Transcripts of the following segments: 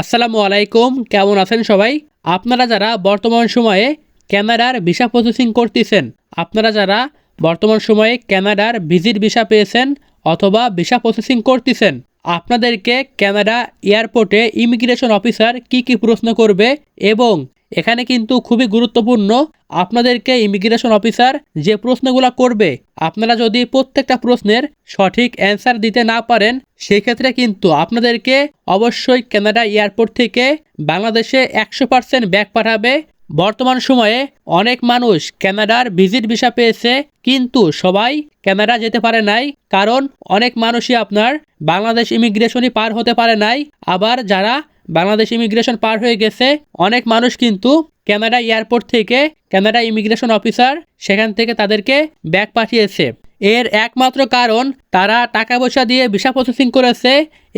আসসালামু আলাইকুম, কেমন আছেন সবাই? আপনারা যারা বর্তমান সময়ে ক্যানাডার ভিসা প্রসেসিং করতেছেন, আপনারা যারা বর্তমান সময়ে ক্যানাডার ভিজিট ভিসা পেয়েছেন অথবা ভিসা প্রসেসিং করতেছেন, আপনাদেরকে ক্যানাডা এয়ারপোর্টে ইমিগ্রেশন অফিসার কি কি প্রশ্ন করবে এবং এখানে কিন্তু খুবই গুরুত্বপূর্ণ আপনাদেরকে ইমিগ্রেশন অফিসার যে প্রশ্নগুলো করবে, আপনারা যদি প্রত্যেকটা প্রশ্নের সঠিক অ্যান্সার দিতে না পারেন, সেক্ষেত্রে কিন্তু আপনাদেরকে অবশ্যই কানাডা এয়ারপোর্ট থেকে বাংলাদেশে একশো পার্সেন্ট ব্যাক পাঠাবে। বর্তমান সময়ে অনেক মানুষ কানাডার ভিজিট ভিসা পেয়েছে, কিন্তু সবাই কানাডা যেতে পারে নাই, কারণ অনেক মানুষই আপনার বাংলাদেশ ইমিগ্রেশনই পার হতে পারে নাই। আবার যারা বাংলাদেশ ইমিগ্রেশন পার হয়ে গেছে। অনেক মানুষ কিন্তু কানাডা এয়ারপোর্ট থেকে কানাডা ইমিগ্রেশন অফিসার সেখান থেকে তাদেরকে ব্যাক পাঠিয়েছে। এর একমাত্র কারণ তারা টাকা পয়সা দিয়ে ভিসা প্রসেসিং করেছে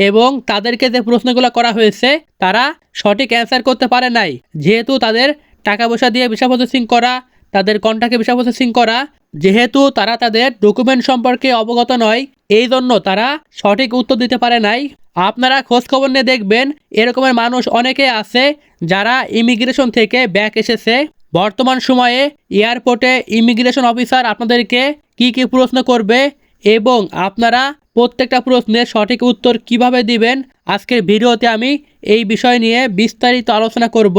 এবং তাদেরকে যে প্রশ্নগুলো করা হয়েছে, তারা সঠিক অ্যান্সার করতে পারে নাই। যেহেতু তাদের টাকা পয়সা দিয়ে ভিসা প্রসেসিং করা তাদের কন্ট্যাক্টে ভিসা প্রসেসিং করা। যেহেতু তারা তাদের ডকুমেন্ট সম্পর্কে অবগত নয় এই জন্য তারা সঠিক উত্তর দিতে পারে নাই। আপনারা খোঁজ খবর নিয়ে দেখবেন, এরকমের মানুষ অনেকে আছে যারা ইমিগ্রেশন থেকে ব্যাক এসেছে। বর্তমান সময়ে এয়ারপোর্টে ইমিগ্রেশন অফিসার আপনাদেরকে কি কি প্রশ্ন করবে এবং আপনারা প্রত্যেকটা প্রশ্নের সঠিক উত্তর কীভাবে দিবেন? আজকের ভিডিওতে আমি এই বিষয় নিয়ে বিস্তারিত আলোচনা করব।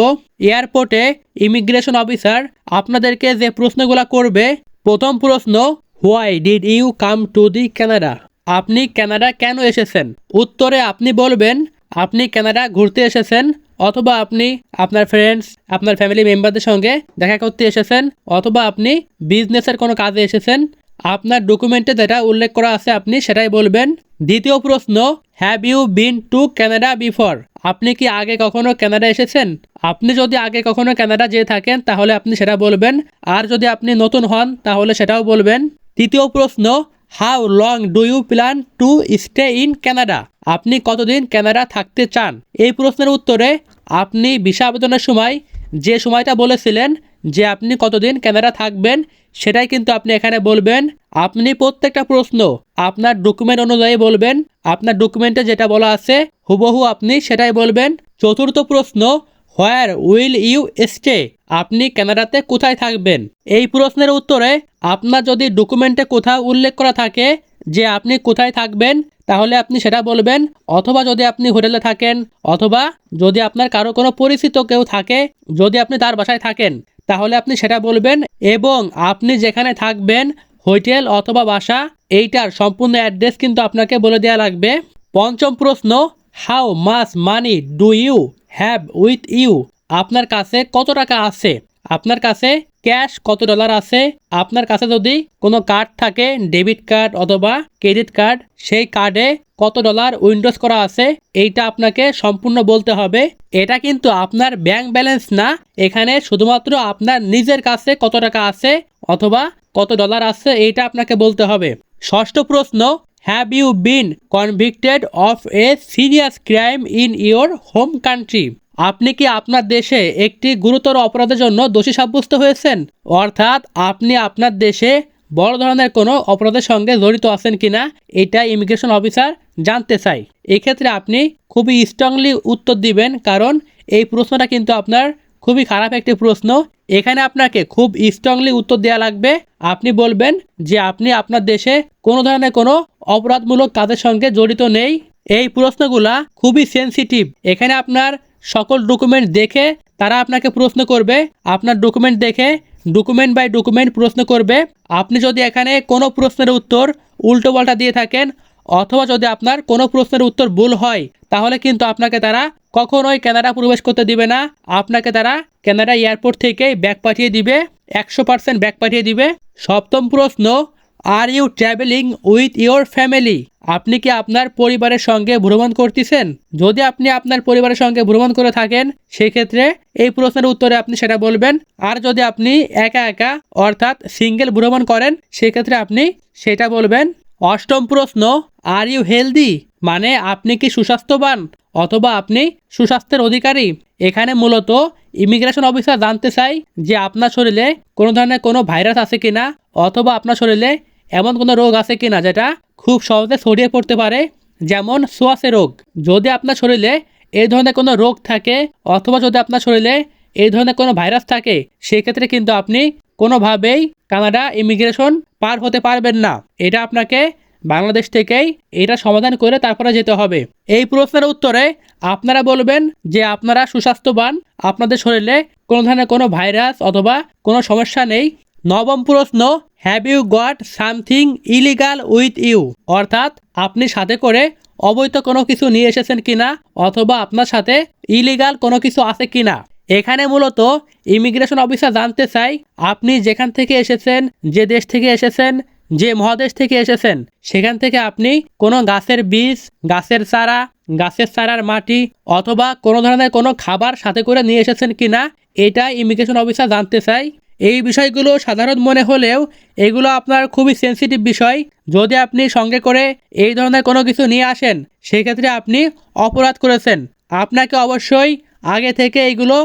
এয়ারপোর্টে ইমিগ্রেশন অফিসার আপনাদেরকে যে প্রশ্নগুলো করবে, প্রথম প্রশ্ন, why did you come to the Canada আপনি কানাডা কেন এসেছেন? উত্তরে আপনি বলবেন, আপনি কানাডা ঘুরতে এসেছেন অথবা আপনি আপনার ফ্রেন্ডস আপনার ফ্যামিলি মেম্বারদের সঙ্গে দেখা করতে এসেছেন অথবা আপনি বিজনেসের কোনো কাজে এসেছেন। আপনার ডকুমেন্টে যেটা উল্লেখ করা আছে আপনি সেটাই বলবেন। দ্বিতীয় প্রশ্ন have you been to Canada before আপনি কি আগে কখনো কানাডা এসেছেন? আপনি যদি আগে কখনো কানাডা যেয়ে থাকেন, তাহলে আপনি সেটা বলবেন। আর যদি আপনি নতুন হন, তাহলে সেটাও বলবেন। তৃতীয় প্রশ্ন how long do you plan to stay in Canada আপনি কতদিন কানাডা থাকতে চান? এই প্রশ্নের উত্তরে, আপনি ভিসা আবেদনের সময় যে সময়টা বলেছিলেন যে আপনি কতদিন ক্যামেরা থাকবেন, সেটাই কিন্তু আপনি এখানে বলবেন। আপনি প্রত্যেকটা প্রশ্ন আপনার ডকুমেন্ট অনুযায়ী বলবেন। আপনার ডকুমেন্টে যেটা বলা আছে, হুবহু আপনি সেটাই বলবেন। চতুর্থ প্রশ্ন হোয়ার উইল ইউ স্টে আপনি কানাডাতে কোথায় থাকবেন? এই প্রশ্নের উত্তরে আপনার যদি ডকুমেন্টে কোথাও উল্লেখ করা থাকে যে আপনি কোথায় থাকবেন, তাহলে আপনি সেটা বলবেন। অথবা যদি আপনি হোটেলে থাকেন, অথবা যদি আপনার কারও কোনো পরিচিত কেউ থাকে, যদি আপনি তার বাসায় থাকেন, তাহলে আপনি সেটা বলবেন এবং আপনি যেখানে থাকবেন, হোটেল অথবা বাসা, এইটার সম্পূর্ণ অ্যাড্রেস কিন্তু আপনাকে বলে দেওয়া লাগবে। পঞ্চম প্রশ্ন how much money do you have with you আপনার কাছে কত টাকা আছে? আপনার কাছে ক্যাশ কত ডলার আছে? আপনার কাছে যদি কোনো কার্ড থাকে, ডেবিট কার্ড অথবা ক্রেডিট কার্ড, সেই কার্ডে কত ডলার উইন্ডোজ করা আছে, এইটা আপনাকে সম্পূর্ণ বলতে হবে। এটা কিন্তু আপনার ব্যাংক ব্যালেন্স না। এখানে শুধুমাত্র আপনার নিজের কাছে কত টাকা আছে অথবা কত ডলার আছে, এইটা আপনাকে বলতে হবে। ষষ্ঠ প্রশ্ন have you been convicted of a serious crime in your home country আপনি কি আপনার দেশে একটি গুরুতর অপরাধের জন্য দোষী সাব্যস্ত হয়েছেন? অর্থাৎ আপনি আপনার দেশে বড় ধরনের কোনো অপরাধের সঙ্গে জড়িত আছেন কিনা, এটা ইমিগ্রেশন অফিসার জানতে চাই। এক্ষেত্রে আপনি খুবই স্ট্রংলি উত্তর দিবেন, কারণ এই প্রশ্নটা কিন্তু আপনার খুবই খারাপ একটি প্রশ্ন। এখানে আপনাকে খুব স্ট্রংলি উত্তর দেওয়া লাগবে। আপনি বলবেন যে আপনি আপনার দেশে কোনো ধরনের কোনো অপরাধমূলক কাজের সঙ্গে জড়িত নেই। এই প্রশ্নগুলা খুবই সেনসিটিভ এখানে আপনার সকল ডকুমেন্ট দেখে তারা আপনাকে প্রশ্ন করবে। আপনার ডকুমেন্ট দেখে ডকুমেন্ট বাই ডকুমেন্ট প্রশ্ন করবে। আপনি যদি এখানে কোনো প্রশ্নের উত্তর উল্টো পাল্টা দিয়ে থাকেন অথবা যদি আপনার কোনো প্রশ্নের উত্তর ভুল হয়, তাহলে কিন্তু আপনাকে তারা কখনোই কানাডা প্রবেশ করতে দিবে না। আপনাকে তারা কানাডা এয়ারপোর্ট থেকে ব্যাগ পাঠিয়ে দিবে, একশো পার্সেন্ট ব্যাগ পাঠিয়ে দিবে। সপ্তম প্রশ্ন are you travelling with your family আপনি কি আপনার পরিবারের সঙ্গে ভ্রমণ করতেছেন? যদি আপনি আপনার পরিবারের সঙ্গে ভ্রমণ করে থাকেন, সেক্ষেত্রে এই প্রশ্নের উত্তরে আপনি সেটা বলবেন। আর যদি আপনি একা একা, অর্থাৎ সিঙ্গেল ভ্রমণ করেন, সেক্ষেত্রে আপনি সেটা বলবেন অষ্টম প্রশ্ন আর ইউ হেলদি মানে আপনি কি সুস্বাস্থ্যবান? অথবা আপনি সুস্বাস্থ্যের অধিকারী? এখানে মূলত ইমিগ্রেশন অফিসার জানতে চাই যে আপনার শরীরে কোনো ধরনের কোনো ভাইরাস আছে কিনা, অথবা আপনার শরীরে এমন কোনো রোগ আছে কিনা যেটা খুব সহজে ছড়িয়ে পড়তে পারে, যেমন সোয়াসে রোগ। যদি আপনার শরীরে এই ধরনের কোনো রোগ থাকে, অথবা যদি আপনার শরীরে এই ধরনের কোনো ভাইরাস থাকে, সেক্ষেত্রে কিন্তু আপনি কোনোভাবেই কানাডা ইমিগ্রেশন পার হতে পারবেন না। এটা আপনাকে বাংলাদেশ থেকেই এটা সমাধান করে তারপরে যেতে হবে। এই প্রশ্নের উত্তরে আপনারা বলবেন যে আপনারা সুস্বাস্থ্যবান, আপনাদের শরীরে কোনো ধরনের কোনো ভাইরাস অথবা কোনো সমস্যা নেই। নবম প্রশ্ন have you got something illegal with you অর্থাৎ আপনি সাথে করে অবৈধ কোনো কিছু নিয়ে এসেছেন কিনা অথবা আপনার সাথে ইলিগাল কোনো কিছু আছে কিনা। এখানে মূলত ইমিগ্রেশন অফিসার জানতে চাই, আপনি যেখান থেকে এসেছেন, যে দেশ থেকে এসেছেন, যে মহাদেশ থেকে এসেছেন, সেখান থেকে আপনি কোনো গাছের বীজ, গাছের চারা, গাছের চারার মাটি অথবা কোনো ধরনের কোনো খাবার সাথে করে নিয়ে এসেছেন কিনা, এটা ইমিগ্রেশন অফিসার জানতে চাই। এই বিষয়গুলো সাধারণ মনে হলেও এগুলো আপনার খুবই সেনসিটিভ বিষয়। যদি আপনি সঙ্গে করে এই ধরনের কোনো কিছু নিয়ে আসেন, সেক্ষেত্রে আপনি অপরাধ করেছেন। আপনাকে অবশ্যই আগে থেকে এইগুলো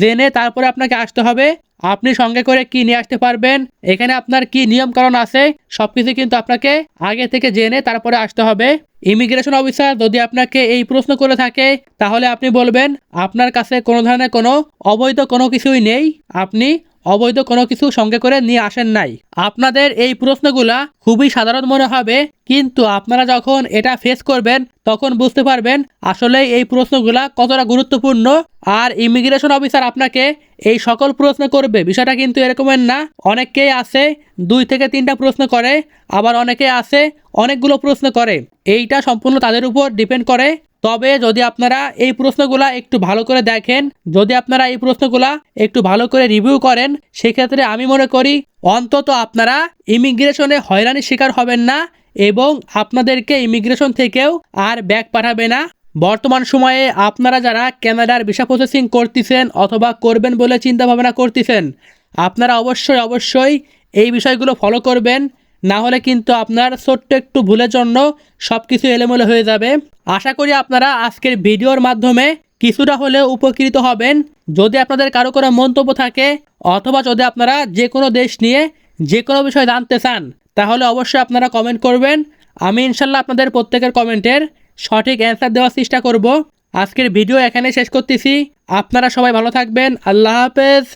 জেনে তারপরে আপনাকে আসতে হবে। আপনি সঙ্গে করে কি নিয়ে আসতে পারবেন, এখানে আপনার কি নিয়ম কারণ আছে সব কিছু কিন্তু আপনাকে আগে থেকে জেনে তারপরে আসতে হবে। ইমিগ্রেশন অফিসার যদি আপনাকে এই প্রশ্ন করে থাকে, তাহলে আপনি বলবেন, আপনার কাছে কোনো ধরনের কোনো অবৈধ কোনো কিছুই নেই। আপনি অবৈধ কোনো কিছু সঙ্গে করে নিয়ে আসেন নাই। আপনাদের এই প্রশ্নগুলা খুবই সাধারণ মনে হবে, কিন্তু আপনারা যখন এটা ফেস করবেন, তখন বুঝতে পারবেন আসলে এই প্রশ্নগুলা কতটা গুরুত্বপূর্ণ। আর ইমিগ্রেশন অফিসার আপনাকে এই সকল প্রশ্ন করবে, বিষয়টা কিন্তু এরকমের না। অনেকেই আছে, দুই থেকে তিনটা প্রশ্ন করে, আবার অনেকে আছে, অনেকগুলো প্রশ্ন করে। এইটা সম্পূর্ণ তাদের উপর ডিপেন্ড করে। তবে যদি আপনারা এই প্রশ্নগুলা একটু ভালো করে দেখেন, যদি আপনারা এই প্রশ্নগুলা একটু ভালো করে রিভিউ করেন, সেক্ষেত্রে আমি মনে করি অন্তত আপনারা ইমিগ্রেশনে হয়রানির শিকার হবেন না এবং আপনাদেরকে ইমিগ্রেশন থেকেও আর ব্যাক পাঠাবে না। বর্তমান সময়ে আপনারা যারা কানাডার ভিসা প্রসেসিং করতেছেন অথবা করবেন বলে চিন্তা ভাবনা করতেছেন, আপনারা অবশ্যই অবশ্যই এই বিষয়গুলো ফলো করবেন। না হলে কিন্তু আপনার ছোট্ট একটু ভুলের জন্য সব কিছু এলোমেলো হয়ে যাবে। আশা করি আপনারা আজকের ভিডিওর মাধ্যমে কিছুটা হলেও উপকৃত হবেন। যদি আপনাদের কারও কোনো মন্তব্য থাকে, অথবা যদি আপনারা যে কোনো দেশ নিয়ে যে কোনো বিষয় জানতে চান, তাহলে অবশ্যই আপনারা কমেন্ট করবেন। আমি ইনশাল্লাহ আপনাদের প্রত্যেকের কমেন্টের সঠিক অ্যান্সার দেওয়ার চেষ্টা করব। আজকের ভিডিও এখানে শেষ করতেছি। আপনারা সবাই ভালো থাকবেন। আল্লাহ হাফেজ।